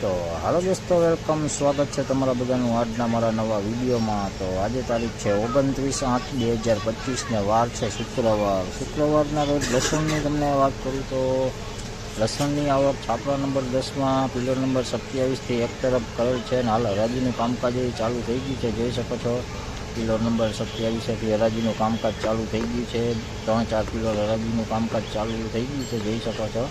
તો હાલો દોસ્તો, વેલકમ. સ્વાગત છે તમારા બધાનું આજના મારા નવા વિડીયોમાં. તો આજે તારીખ છે ઓગણત્રીસ આઠ બે હજાર પચીસને વાર છે શુક્રવાર. શુક્રવારના રોજ લસણની તમને વાત કરું તો લસણની આવક છાપરા નંબર દસમાં પિલર નંબર સત્યાવીસથી એક તરફ કરેલ છે અને હાલ હરાજીનું કામકાજ એ ચાલુ થઈ ગયું છે. જોઈ શકો છો પિલર નંબર સત્યાવીસેથી હરાજીનું કામકાજ ચાલુ થઈ ગયું છે. ત્રણ ચાર પિલર હરાજીનું કામકાજ ચાલુ થઈ ગયું છે. જોઈ શકો છો.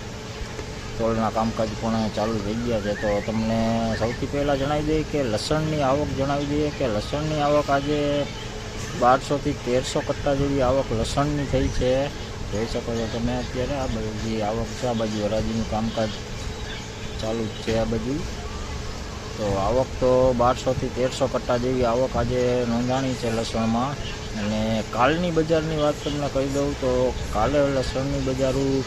ટોલના કામકાજ પણ ચાલુ થઈ ગયા છે, તો તમને સૌથી પહેલાં જણાવી દઈએ કે લસણની આવક જણાવી દઈએ કે લસણની આવક આજે બારસોથી તેરસો કટ્ટા જેવી આવક લસણની થઈ છે. જોઈ શકો છો તમે અત્યારે આ બધી આવક છે, આ બાજુ હરાજીનું કામકાજ ચાલુ જ છે આ બધું તો આવક તો બારસોથી તેરસો કટ્ટા જેવી આવક આજે નોંધાણી છે લસણમાં. અને કાલની બજારની વાત તમને કહી દઉં તો કાલે લસણની બજારું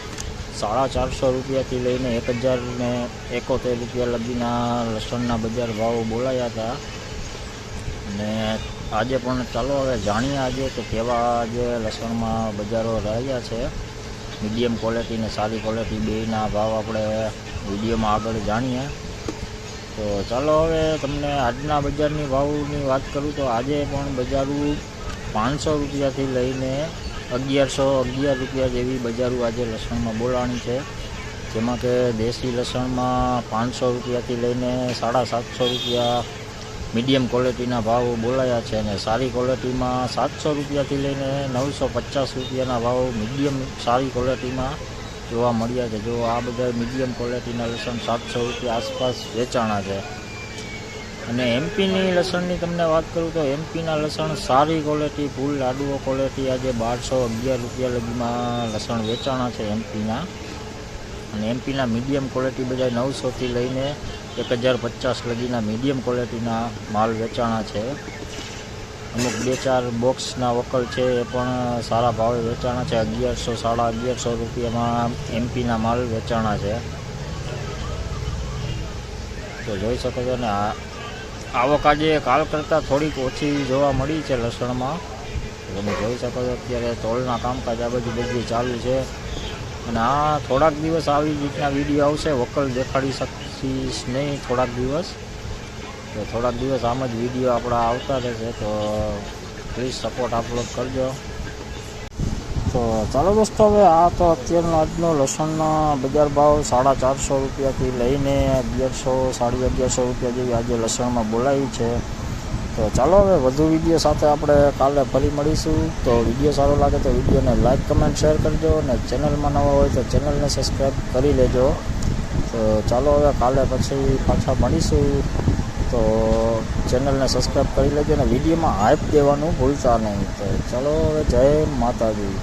સાડા ચારસો રૂપિયાથી લઈને એક હજાર ને એકોતેર રૂપિયા લગીના લસણના બજાર ભાવ બોલાયા હતા. અને આજે પણ ચાલો હવે જાણીએ આજે કે કેવા આજે લસણમાં બજારો રહ્યા છે. મીડિયમ ક્વોલિટી ને સારી ક્વોલિટી બેના ભાવ આપણે વિડીયોમાં આગળ જાણીએ. તો ચાલો હવે તમને આજના બજારની ભાવની વાત કરું તો આજે પણ બજારું પાંચસો રૂપિયાથી લઈને અગિયારસો અગિયાર રૂપિયા જેવી બજારો આજે લસણમાં બોલાણી છે. જેમાં કે દેશી લસણમાં પાંચસો રૂપિયાથી લઈને સાડા સાતસો રૂપિયા મીડિયમ ક્વોલિટીના ભાવ બોલાયા છે અને સારી ક્વોલિટીમાં સાતસો રૂપિયાથી લઈને નવસો પચાસ રૂપિયાના ભાવ મીડિયમ સારી ક્વોલિટીમાં જોવા મળ્યા છે. જો આ બધા મીડિયમ ક્વોલિટીના લસણ સાતસો રૂપિયા આસપાસ વેચાણા છે. અને એમપીની લસણની તમને વાત કરું તો એમપીના લસણ સારી ક્વોલિટી ફૂલ લાડુઓ ક્વોલિટી આજે બારસો અગિયાર રૂપિયા લગીમાં લસણ વેચાણા છે એમપીના. અને એમપીના મીડિયમ ક્વોલિટી બધા નવસોથી લઈને એક હજાર પચાસ લગીના મીડિયમ ક્વોલિટીના માલ વેચાણા છે. અમુક બે ચાર બોક્સના વકલ છે એ પણ સારા ભાવે વેચાણા છે. અગિયારસો, સાડા અગિયારસો રૂપિયામાં એમપીના માલ વેચાણા છે. તો જોઈ શકો છો ને આ આવક આજે કાલ કરતાં થોડીક ઓછી જોવા મળી છે લસણમાં. તમે જોઈ શકો છો અત્યારે તોલના કામકાજ આ બધું બધું ચાલુ છે. અને આ થોડાક દિવસ આવી રીતના વીડિયો આવશે, વકલ દેખાડી શકીશ નહીં થોડાક દિવસ. તો થોડાક દિવસ આમ જ વીડિયો આપણા આવતા રહેશે, તો પ્લીઝ સપોર્ટ અપલોડ કરજો. તો ચાલો દોસ્તો, હવે આ તો અત્યારનો આજનો લસણનો બજાર ભાવ સાડા ચારસો રૂપિયાથી લઈને અગિયારસો, સાડી અગિયારસો રૂપિયા જેવી આજે લસણમાં બોલાવી છે. તો ચાલો હવે વધુ વીડિયો સાથે આપણે કાલે ફરી મળીશું. તો વીડિયો સારો લાગે તો વિડીયોને લાઇક કમેન્ટ, શેર કરજો અને ચેનલમાં નવા હોય તો ચેનલને સબસ્ક્રાઈબ કરી લેજો. તો ચાલો હવે કાલે પછી પાછા મળીશું. તો ચેનલને સબસ્ક્રાઈબ કરી લેજો અને વિડીયોમાં હાઈપ દેવાનું ભૂલતા નહીં. તો ચાલો હવે જય માતાજી.